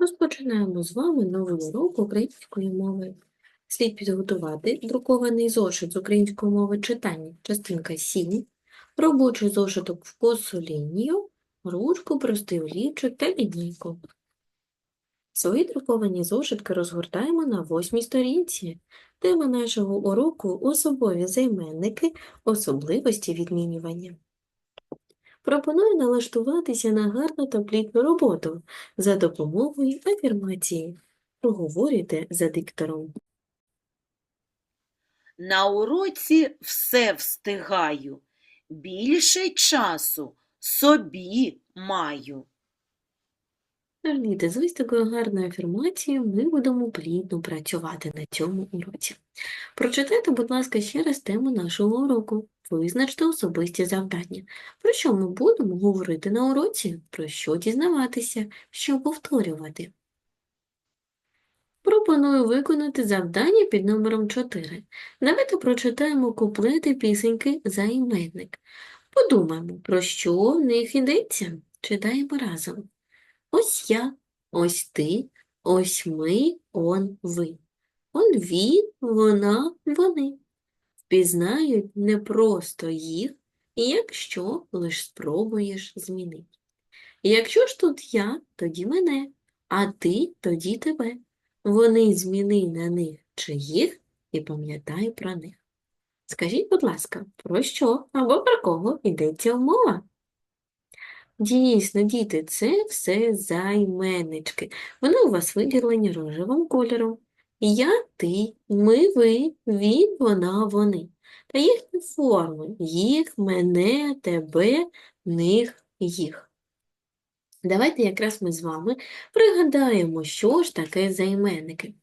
Розпочинаємо з вами новий урок української мови. Слід підготувати друкований зошит з української мови читання, частинка 7, робочий зошиток в косу лінію, ручку, простий олівчик та лінійку. Свої друковані зошитки розгортаємо на восьмій сторінці. Тема нашого уроку – особові займенники, особливості відмінювання. Пропоную налаштуватися на гарну та плідну роботу за допомогою афірмації. Проговорюйте за диктором. На уроці все встигаю, більше часу собі маю. Тож, з ось такою гарною афірмацією ми будемо плідно працювати на цьому уроці. Прочитайте, будь ласка, ще раз тему нашого уроку. Визначте особисті завдання. Про що ми будемо говорити на уроці? Про що дізнаватися, що повторювати. Пропоную виконати завдання під номером 4. Давайте прочитаємо куплети пісеньки «Займенник». Подумаємо, про що в них йдеться. Читаємо разом. Ось я, ось ти, ось ми, он, ви. Он він, вона, вони. Впізнають не просто їх, якщо лиш спробуєш змінити. Якщо ж тут я, тоді мене, а ти, тоді тебе. Вони зміни на них чи їх і пам'ятай про них. Скажіть, будь ласка, про що або про кого йдеться мова? Дійсно, діти, це все займеннички. Вони у вас виділені рожевим кольором. Я, ти, ми, ви, він, вона, вони. Та їхні форми – їх, мене, тебе, них, їх. Давайте якраз ми з вами пригадаємо, що ж таке займенники.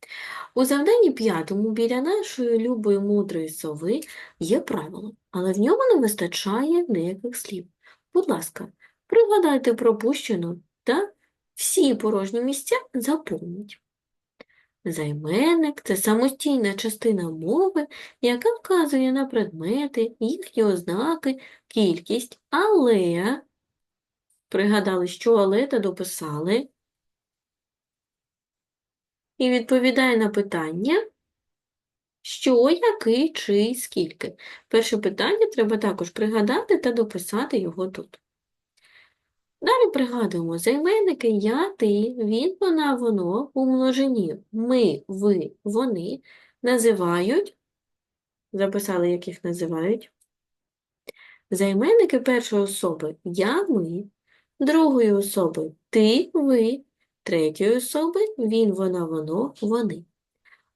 У завданні п'ятому біля нашої любої мудрої сови є правило, але в ньому не вистачає деяких слів. Будь ласка, пригадайте пропущену та всі порожні місця заповніть. Займенник – це самостійна частина мови, яка вказує на предмети, їхні ознаки, кількість, але Пригадали, що але та дописали. І відповідає на питання, що, який, чий, скільки. Перше питання треба також пригадати та дописати його тут. Далі пригадуємо займенники я, ти, він, вона, воно у множині ми, ви, вони називають, записали, яких називають, займенники першої особи я, ми, другої особи ти, ви, третьої особи він, вона, воно, вони.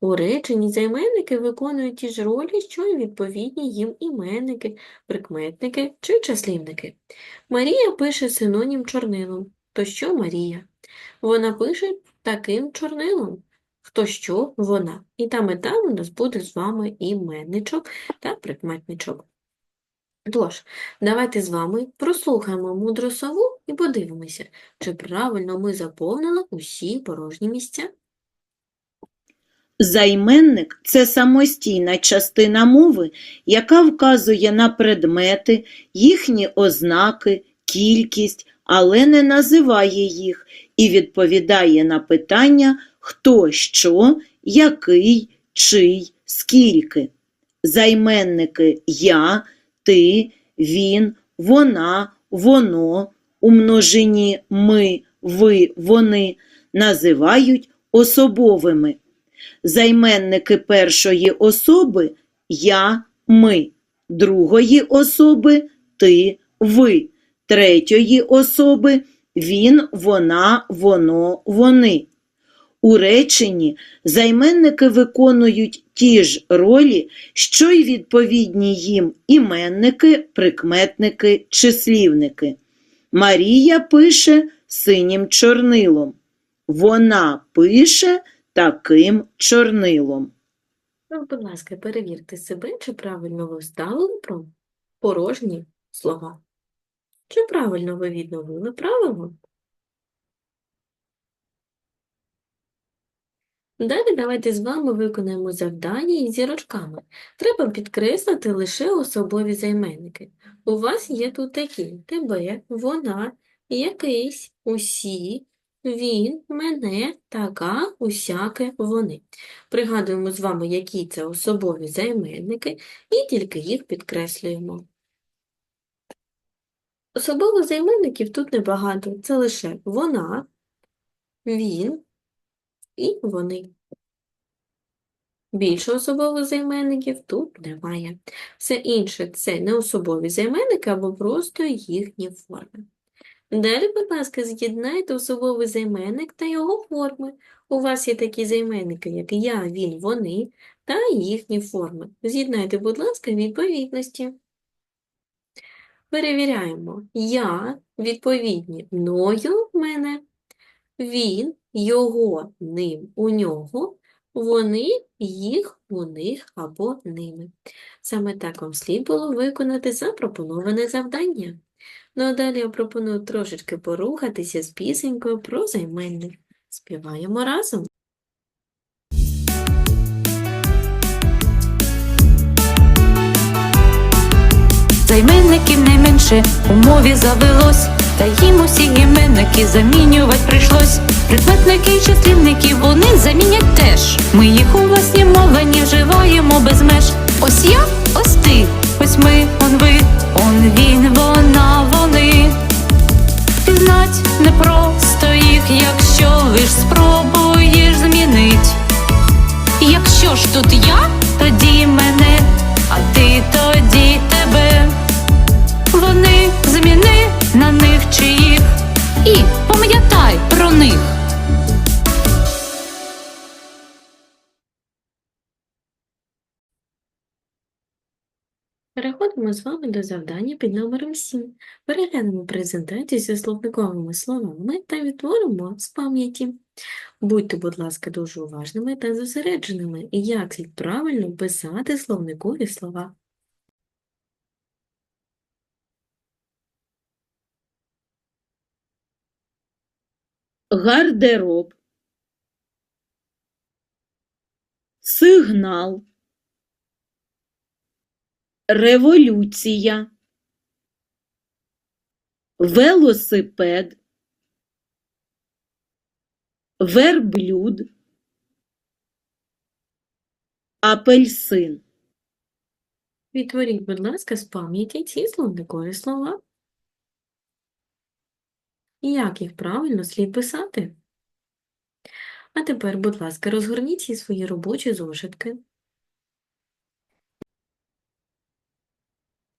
У реченні займенники виконують ті ж ролі, що й відповідні їм іменники, прикметники чи числівники. Марія пише синонім чорнилом. То що Марія? Вона пише таким чорнилом. Хто що вона. І там і там у нас буде з вами іменничок та прикметничок. Тож, давайте з вами прослухаємо мудру сову і подивимося, чи правильно ми заповнили усі порожні місця. Займенник – це самостійна частина мови, яка вказує на предмети, їхні ознаки, кількість, але не називає їх і відповідає на питання хто, що, який, чий, скільки. Займенники я, ти, він, вона, воно, у множині ми, ви, вони називають особовими. Займенники першої особи я, ми, другої особи ти, ви, третьої особи він, вона, воно, вони. У реченні займенники виконують ті ж ролі, що й відповідні їм іменники, прикметники, числівники. Марія пише синім чорнилом. Вона пише таким чорнилом. Ну, будь ласка, перевірте себе, чи правильно ви вставили про порожні слова. Чи правильно ви відновили правило? Далі давайте з вами виконаємо завдання із зірочками. Треба підкреслити лише особові займенники. У вас є тут такі тебе, вона, якийсь, усі, він, мене, така, усяке, вони. Пригадуємо з вами, які це особові займенники, і тільки їх підкреслюємо. Особових займенників тут небагато, це лише вона, він і вони. Більше особових займенників тут немає. Все інше – це неособові займенники або просто їхні форми. Далі, будь ласка, з'єднайте особовий займенник та його форми. У вас є такі займенники, як я, він, вони та їхні форми. З'єднайте, будь ласка, відповідності. Перевіряємо. Я відповідні мною мене, він, його, ним, у нього, вони, їх, у них або ними. Саме так вам слід було виконати запропоноване завдання. Ну а далі я пропоную трошечки порухатися з пісенькою про займенник. Співаємо разом. Займенників найменше у мові завелось, та їм усі іменники замінювати прийшлось. Прикметники і числівники вони замінять теж. Ми їх у власній мовленні вживаємо без меж. Ось я, ось ти, ось ми, он ви, он він, вона. Пізнать непросто їх, якщо лиш спробуєш змінить. Якщо ж тут я, тоді мене, а ти тоді тебе. Вони зміни на них чиїх і Переходимо з вами до завдання під номером 7. Переглянемо презентацію зі словниковими словами та відтворимо з пам'яті. Будьте, будь ласка, дуже уважними та зосередженими, як слід правильно писати словникові слова. гардероб, сигнал, революція, велосипед, верблюд, апельсин. Відтворіть, будь ласка, з пам'яті ці словникові слова. І як їх правильно слід писати? А тепер, будь ласка, розгорніть ці свої робочі зошитки.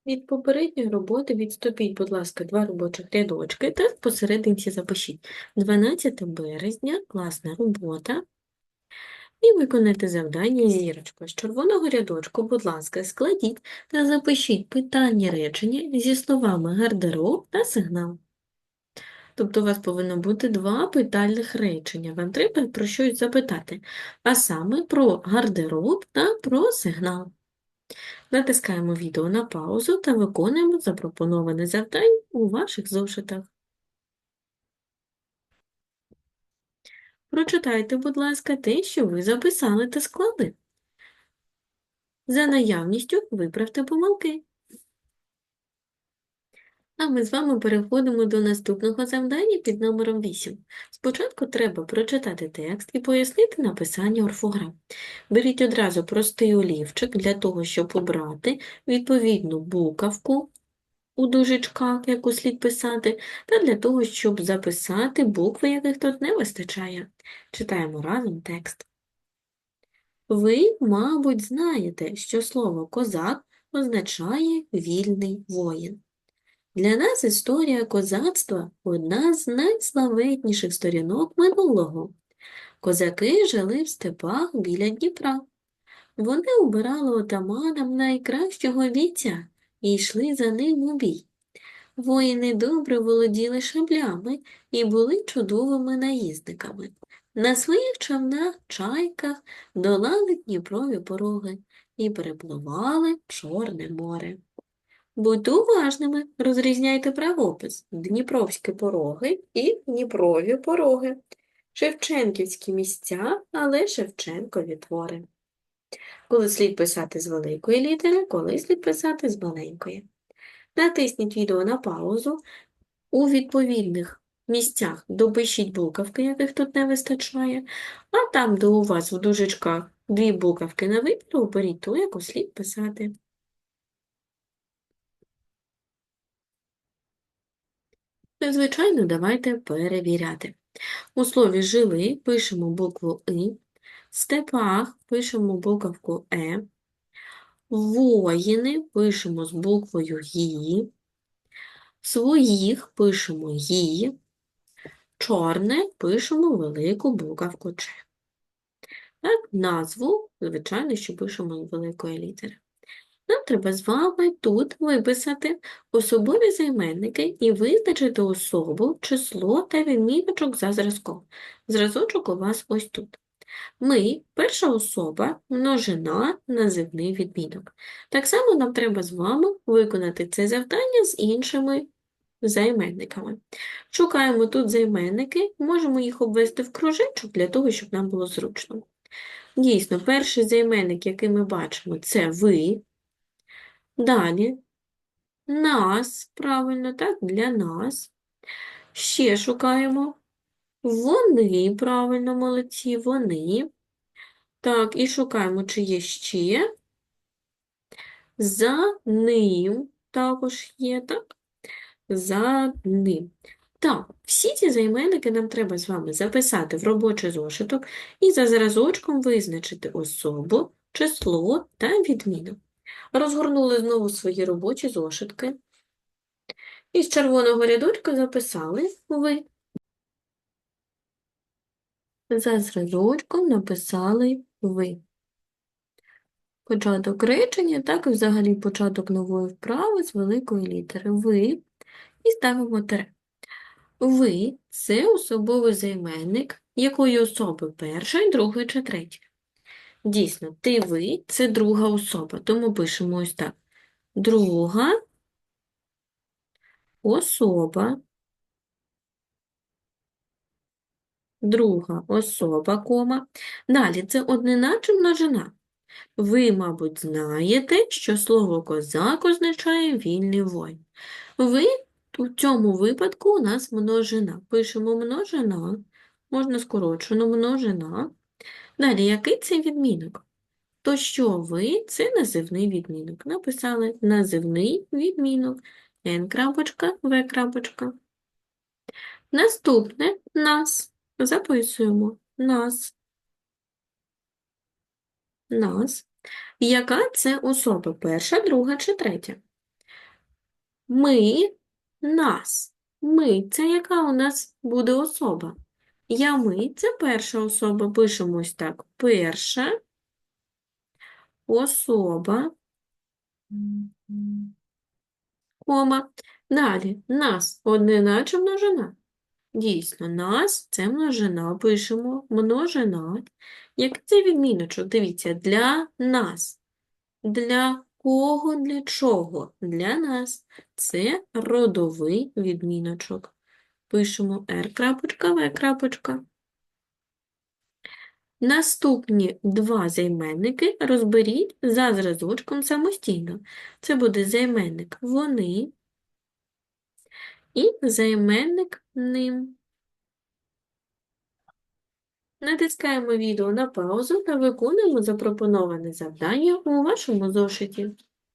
Від попередньої роботи відступіть, будь ласка, два робочих рядочки та посерединці запишіть 12 березня, класна робота. І виконайте завдання зірочкою. З червоного рядочку, будь ласка, складіть та запишіть питання речення зі словами гардероб та сигнал. Тобто у вас повинно бути два питальних речення. Вам треба про щось запитати, а саме про гардероб та про сигнал. Натискаємо відео на паузу та виконуємо запропоноване завдання у ваших зошитах. Прочитайте, будь ласка, те, що ви записали та склали. За наявністю виправте помилки. А ми з вами переходимо до наступного завдання під номером 8. Спочатку треба прочитати текст і пояснити написання орфограм. Беріть одразу простий олівчик для того, щоб обрати відповідну буковку у дужечках, яку слід писати, та для того, щоб записати букви, яких тут не вистачає. Читаємо разом текст. Ви, мабуть, знаєте, що слово козак означає вільний воїн. Для нас історія козацтва – одна з найславетніших сторінок минулого. Козаки жили в степах біля Дніпра. Вони обирали отаманом найкращого бійця і йшли за ним у бій. Воїни добре володіли шаблями і були чудовими наїзниками. На своїх човнах, чайках долали Дніпрові пороги і перепливали Чорне море. Будьте уважними, розрізняйте правопис Дніпровські пороги і Дніпрові пороги. Шевченківські місця, але Шевченкові твори. Коли слід писати з великої літери, коли слід писати з маленької. Натисніть відео на паузу. У відповідних місцях допишіть буковки, яких тут не вистачає, а там, де у вас в дужечках дві буковки на вибір, оберіть ту, яку слід писати. Звичайно, давайте перевіряти. У слові жили пишемо букву И, в степах пишемо буковку Е, воїни пишемо з буквою Ї, своїх пишемо Ї, чорне пишемо велику буковку Ч. Так, назву, звичайно, що пишемо з великої літери. Нам треба з вами тут виписати особові займенники і визначити особу, число та відміночок за зразком. Зразочок у вас ось тут. Ми – перша особа, множина, називний відмінок. Так само нам треба з вами виконати це завдання з іншими займенниками. Шукаємо тут займенники, можемо їх обвести в кружечок для того, щоб нам було зручно. Дійсно, перший займенник, який ми бачимо, це ви. Далі нас, правильно, так, для нас. Ще шукаємо. Вони, правильно, молодці, вони. Так, і шукаємо, чи є ще. За ним також є, так? За ним. Так, всі ці займенники нам треба з вами записати в робочий зошиток і за зразочком визначити особу, число та відмінок. Розгорнули знову свої робочі зошитки. Із червоного рядочка записали ви. За зразочком написали ви. Початок речення, так і взагалі початок нової вправи з великої літери. Ви і ставимо тире. Ви – це особовий займенник, якої особи першої, другої чи третьої. Дійсно, ти ви – це друга особа, тому пишемо ось так. Друга особа, друга особа, кома. Далі це однина чи множина. Ви, мабуть, знаєте, що слово козак означає вільний воїн. Ви у цьому випадку у нас множина. Пишемо множина, можна скорочено множина. Далі, який це відмінок? То що ви – це називний відмінок. Написали називний відмінок. Н крапочка, В крапочка. Наступне нас. Записуємо нас. Нас. Яка це особа? Перша, друга чи третя? Ми, нас. Ми – це яка у нас буде особа? Я, ми – це перша особа. Пишемо ось так. Перша особа, кома. Далі, нас однина чи множина? Дійсно, нас – це множина. Пишемо множина. Який це відміночок? Дивіться, для нас. Для кого, для чого? Для нас. Це родовий відміночок. Пишемо R крапочка, V крапочка. Наступні два займенники розберіть за зразочком самостійно. Це буде займенник вони і займенник ним. Натискаємо відео на паузу та виконуємо запропоноване завдання у вашому зошиті.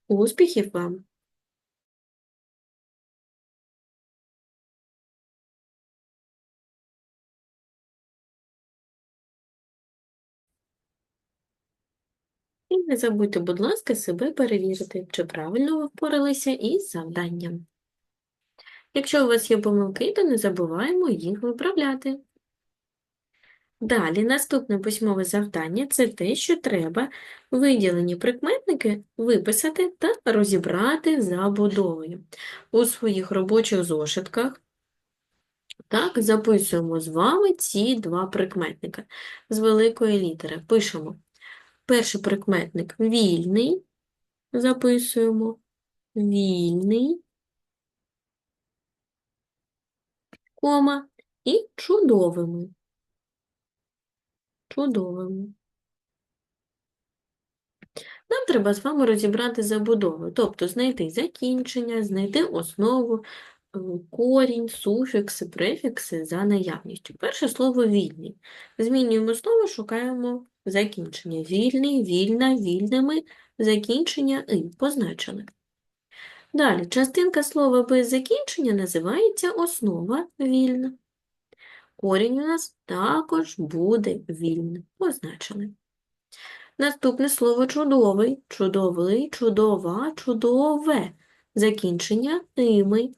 Успіхів вам! Не забудьте, будь ласка, себе перевірити, чи правильно ви впоралися із завданням. Якщо у вас є помилки, то не забуваємо їх виправляти. Далі, наступне письмове завдання – це те, що треба виділені прикметники виписати та розібрати за будовою. У своїх робочих зошитках так, записуємо з вами ці два прикметника з великої літери. Пишемо перший прикметник вільний, записуємо вільний, кома, і чудовими. Чудовими. Нам треба з вами розібрати забудову, тобто знайти закінчення, знайти основу, е, корінь, суфікси, префікси за наявністю. Перше слово вільний. Змінюємо слово, шукаємо закінчення. Вільний, вільна, вільними, закінчення і позначили. Далі, частинка слова без закінчення називається основа вільна. Корінь у нас також буде вільним. Позначили. Наступне слово чудовий, чудовий, чудова, чудове. Закінчення «ими».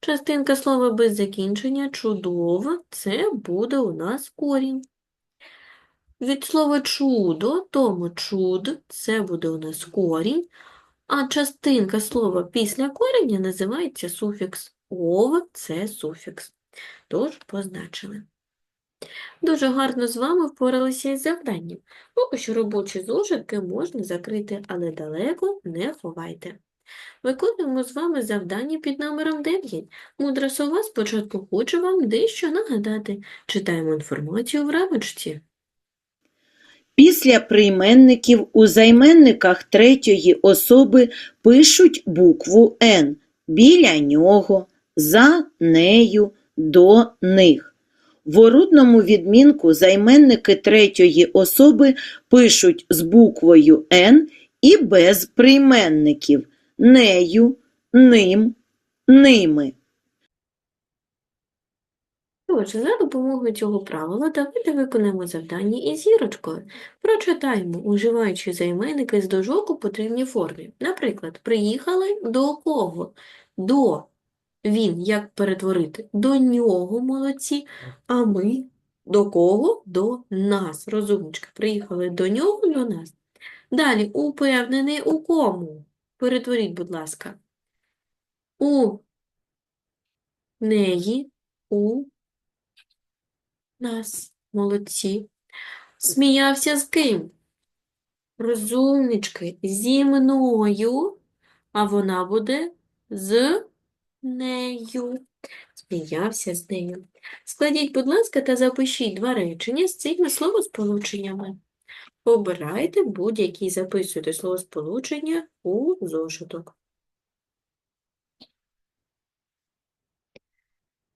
Частинка слова без закінчення чудова – це буде у нас корінь. Від слова чудо, тому чуд – це буде у нас корінь, а частинка слова після кореня називається суфікс. Ов – це суфікс. Тож позначили. Дуже гарно з вами впоралися із завданням. Поки що робочі зошитки можна закрити, але далеко не ховайте. Виконуємо з вами завдання під номером 9. Мудра сова спочатку хоче вам дещо нагадати. Читаємо інформацію в рамочці. Після прийменників у займенниках третьої особи пишуть букву Н біля нього, за нею, до них. В орудному відмінку займенники третьої особи пишуть з буквою Н і без прийменників нею, ним, ними. Отже, за допомогою цього правила давайте виконаємо завдання із зірочкою. Прочитаємо, уживаючи займенники з дужок у потрібній формі. Наприклад, приїхали до кого? До він, як перетворити? До нього, молодці, а ми до кого? До нас. Розумнички, приїхали до нього, до нас. Далі, упевнений у кому? Перетворіть, будь ласка. У неї, у нас. Молодці. Сміявся з ким? Розумнички, зі мною, а вона буде з нею. Сміявся з нею. Складіть, будь ласка, та запишіть два речення з цими словосполученнями. Обирайте будь-які, записуйте словосполучення у зошиток.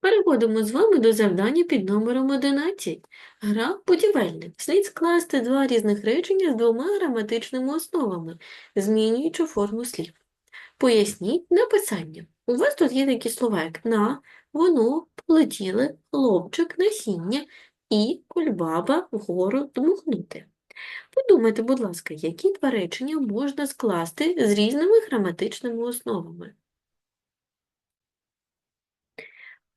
Переходимо з вами до завдання під номером 11. Гра будівельник. Слід скласти два різних речення з двома граматичними основами, змінюючи форму слів. Поясніть написання. У вас тут є такі слова, як на, воно, полетіли, хлопчик, насіння і кульбаба вгору дмухнути. Подумайте, будь ласка, які два речення можна скласти з різними граматичними основами?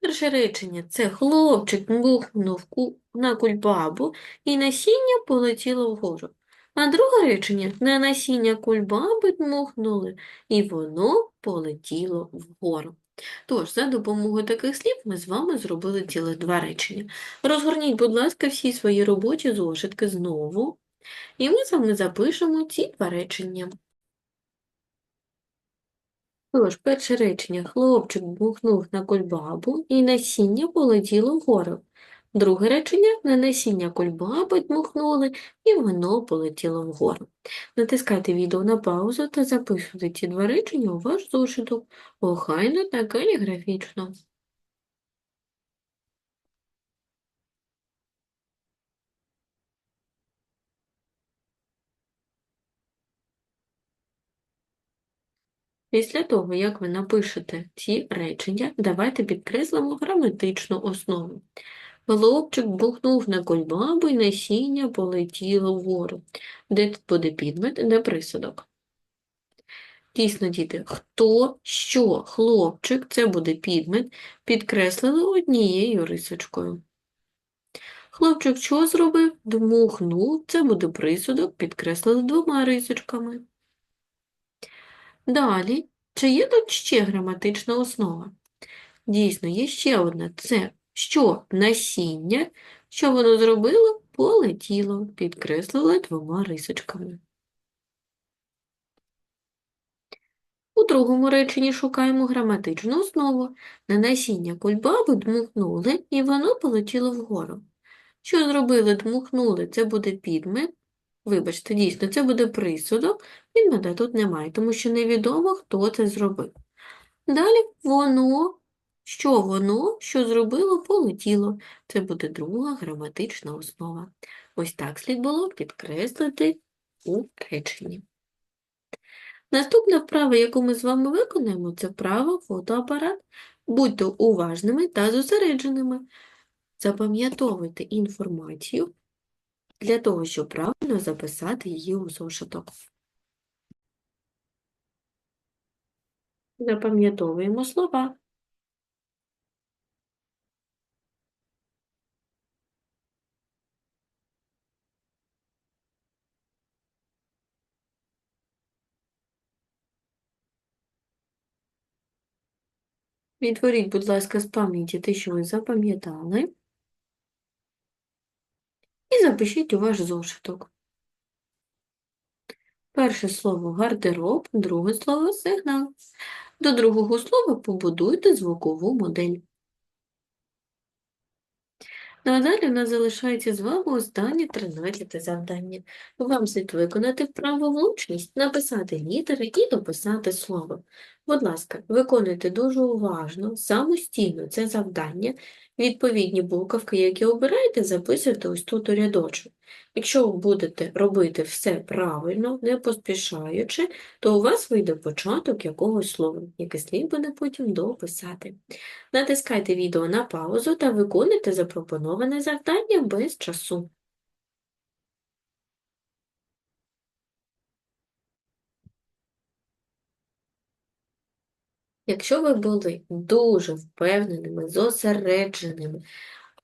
Перше речення – це хлопчик мухнув на кульбабу і насіння полетіло вгору. А друге речення – на насіння кульбаби дмухнули і воно полетіло вгору. Тож, за допомогою таких слів ми з вами зробили цілих два речення. Розгорніть, будь ласка, всі свої робочі зошитки знову, і ми з вами запишемо ці два речення. Тож, перше речення. Хлопчик бухнув на кульбабу, і насіння полетіло вгору. Друге речення. На насіння кульбаби дмухнули, і воно полетіло вгору. Натискайте відео на паузу та записуйте ці два речення у ваш зошиток. Охайно та каліграфічно. Після того, як ви напишете ці речення, давайте підкреслимо граматичну основу. Хлопчик бухнув на кульбабу і насіння полетіло вгору. Де тут буде підмет, де присудок? Дійсно, діти, хто, що, хлопчик, це буде підмет, підкреслили однією рисочкою. Хлопчик що зробив? Дмухнув, це буде присудок, підкреслили двома рисочками. Далі, чи є тут ще граматична основа? Дійсно, є ще одна. Це що насіння, що воно зробило? Полетіло, підкреслили двома рисочками. У другому реченні шукаємо граматичну основу. На насіння кульбаби дмухнули, і воно полетіло вгору. Що зробили? Дмухнули, це буде підмет. Вибачте, дійсно, це буде присудок, підмета тут немає, тому що невідомо, хто це зробив. Далі воно Що воно, що зробило, полетіло. Це буде друга граматична основа. Ось так слід було підкреслити у реченні. Наступна вправа, яку ми з вами виконаємо, це вправа фотоапарат. Будьте уважними та зосередженими. Запам'ятовуйте інформацію для того, щоб правильно записати її у зошиток. Запам'ятовуємо слова. Відтворіть, будь ласка, з пам'яті те, що ви запам'ятали, запишіть у ваш зошиток. Перше слово гардероб, друге слово сигнал. До другого слова побудуйте звукову модель. Ну а далі у нас залишається з вами останнє 13 завдання. Вам слід виконати вправу влучність, написати літери і дописати слово. Будь ласка, виконуйте дуже уважно, самостійно це завдання. Відповідні буковки, які обираєте, записуйте ось тут у рядочок. Якщо ви будете робити все правильно, не поспішаючи, то у вас вийде початок якогось слова, яке слід буде потім дописати. Натискайте відео на паузу та виконуйте запропоноване завдання без часу. Якщо ви були дуже впевненими, зосередженими,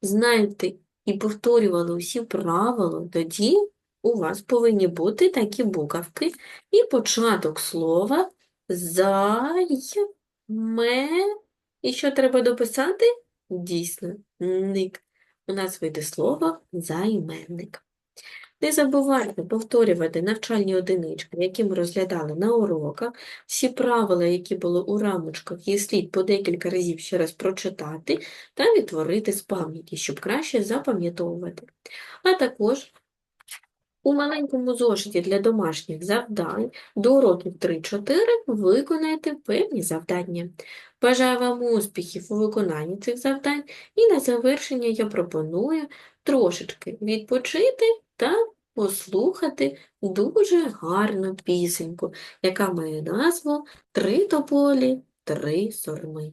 знаєте і повторювали усі правила, тоді у вас повинні бути такі буковки і початок слова займе. І що треба дописати? Дійсно, ник. У нас вийде слово займенник. Не забувайте повторювати навчальні одинички, які ми розглядали на уроках. Всі правила, які були у рамочках, їх слід по декілька разів ще раз прочитати та відтворити з пам'яті, щоб краще запам'ятовувати. А також у маленькому зошиті для домашніх завдань до уроків 3-4 виконайте певні завдання. Бажаю вам успіхів у виконанні цих завдань і на завершення я пропоную трошечки відпочити та послухати дуже гарну пісеньку, яка має назву Три тополі, три сорми.